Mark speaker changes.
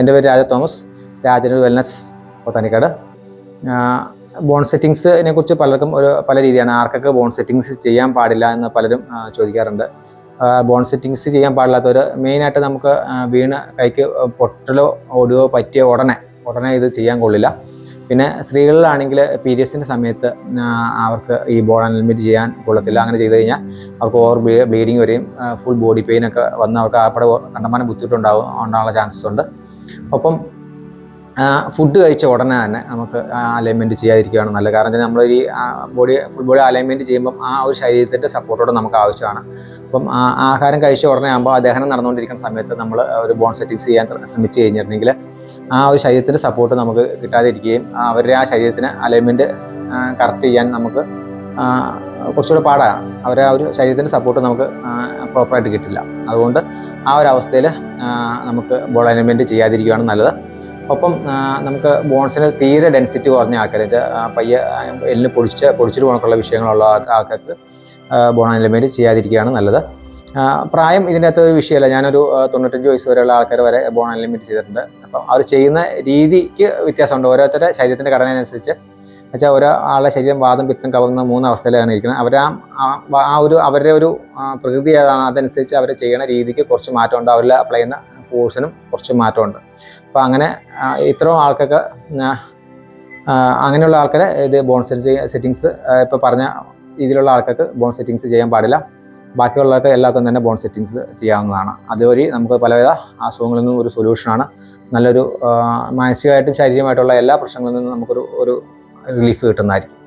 Speaker 1: എന്റെ പേര് Raja Thomas. രാജനൂർ wellness Pothanikkad bone സെറ്റിങ്സിനെ കുറിച്ച് പലർക്കും ഒരു പല രീതിയാണ്. ആർക്കൊക്കെ ബോൺ സെറ്റിങ്സ് ചെയ്യാൻ പാടില്ല എന്ന് പലരും ചോദിക്കാറുണ്ട്. ബോൺ സെറ്റിങ്സ് ചെയ്യാൻ പാടില്ലാത്തവർ മെയിനായിട്ട് നമുക്ക് വീണ് കൈക്ക് പൊട്ടലോ ഓടുകയോ പറ്റിയ ഉടനെ ഉടനെ ഇത് ചെയ്യാൻ കൊള്ളില്ല. പിന്നെ സ്ത്രീകളിലാണെങ്കിൽ പീരിയഡ്സിന്റെ സമയത്ത് അവർക്ക് ഈ ബോൾ അൺലിമിറ്റ് ചെയ്യാൻ കൊള്ളത്തില്ല. അങ്ങനെ ചെയ്ത് കഴിഞ്ഞാൽ അവർക്ക് ഓവർ ബ്ലീഡിങ് വരെയും ഫുൾ ബോഡി പെയിൻ ഒക്കെ വന്ന് അവർക്ക് ആപ്പടെ കണ്ടമാനം ബുദ്ധിമുട്ടുണ്ടാവും ഉണ്ടാകാനുള്ള ചാൻസസ് ഉണ്ട്. ഒപ്പം ഫുഡ് കഴിച്ച ഉടനെ തന്നെ നമുക്ക് അലൈൻമെന്റ് ചെയ്യാതിരിക്കുകയാണ് നല്ലത്. കാരണം നമ്മൾ ഈ ബോഡി ഫുൾ ബോഡി അലൈൻമെന്റ് ചെയ്യുമ്പം ആ ഒരു ശരീരത്തിന്റെ സപ്പോർട്ടോടെ നമുക്ക് ആവശ്യമാണ്. അപ്പം ആഹാരം കഴിച്ച ഉടനെ ആകുമ്പോൾ ദഹനം നടന്നുകൊണ്ടിരിക്കുന്ന സമയത്ത് നമ്മൾ ഒരു ബോൺ സെറ്റിങ്സ് ചെയ്യാൻ ശ്രമിച്ചു കഴിഞ്ഞിട്ടുണ്ടെങ്കിൽ ആ ഒരു ശരീരത്തിന്റെ സപ്പോർട്ട് നമുക്ക് കിട്ടാതിരിക്കുകയും അവരുടെ ആ ശരീരത്തിന് അലൈൻമെന്റ് കറക്റ്റ് ചെയ്യാൻ നമുക്ക് കുറച്ചുകൂടെ പാടാണ് അവരെ ആ ഒരു ശരീരത്തിന്റെ സപ്പോർട്ട് നമുക്ക് പ്രോപ്പറായിട്ട് കിട്ടില്ല. അതുകൊണ്ട് ആ ഒരു അവസ്ഥയിൽ നമുക്ക് ബോൾ അലൈൻമെന്റ് ചെയ്യാതിരിക്കുകയാണ് നല്ലത്. ഒപ്പം നമുക്ക് ബോൺസിന് തീരെ ഡെൻസിറ്റി കുറഞ്ഞ ആൾക്കാർ പയ്യ എല്ലിന് പൊടിച്ച് പൊടിച്ചിട്ട് പോകണക്കുള്ള വിഷയങ്ങളുള്ള ആൾ- ആൾക്കാർക്ക് ബോൺ അലൈൻമെന്റ് ചെയ്യാതിരിക്കുകയാണ് നല്ലത്. പ്രായം ഇതിന്റെ അകത്ത് ഒരു വിഷയമല്ല. ഞാനൊരു തൊണ്ണൂറ്റഞ്ച് വയസ്സ് വരെയുള്ള ആൾക്കാർ വരെ ബോൺ അൺലിമിറ്റ് ചെയ്തിട്ടുണ്ട്. അപ്പം അവർ ചെയ്യുന്ന രീതിക്ക് വ്യത്യാസമുണ്ട്. ഓരോരുത്തരുടെ ശരീരത്തിന്റെ ഘടനയനുസരിച്ച്. വെച്ചാൽ ഓരോ ആളുടെ ശരീരം വാദം പിത്തം കവർന്ന മൂന്ന് അവസ്ഥയിലാണ് ഇരിക്കുന്നത്. അവർ ആ ഒരു അവരുടെ ഒരു പ്രകൃതി ഏതാണ് അതനുസരിച്ച് അവർ ചെയ്യുന്ന രീതിക്ക് കുറച്ച് മാറ്റമുണ്ട്. അവരിൽ അപ്ലൈ ചെയ്യുന്ന ഫോഴ്സിനും കുറച്ച് മാറ്റമുണ്ട്. അപ്പോൾ അങ്ങനെ ഇത്രയും ആൾക്കൊക്കെ അങ്ങനെയുള്ള ആൾക്കാരെ ഇത് ബോൺ സെറ്റ് സെറ്റിങ്സ് ഇപ്പോൾ പറഞ്ഞ രീതിയിലുള്ള ആൾക്കാർക്ക് ബോൺ സെറ്റിങ്സ് ചെയ്യാൻ പാടില്ല. ബാക്കിയുള്ളവർക്ക് എല്ലാവർക്കും തന്നെ ബോൺ സെറ്റിങ്സ് ചെയ്യാവുന്നതാണ്. അതുവഴി നമുക്ക് പലവിധ അസുഖങ്ങളിൽ നിന്നും ഒരു സൊല്യൂഷനാണ് നല്ലൊരു മാനസികമായിട്ടും ശാരീരികമായിട്ടുള്ള എല്ലാ പ്രശ്നങ്ങളിൽ നിന്നും നമുക്കൊരു ഒരു റിലീഫ് കിട്ടുന്നതായിരിക്കും.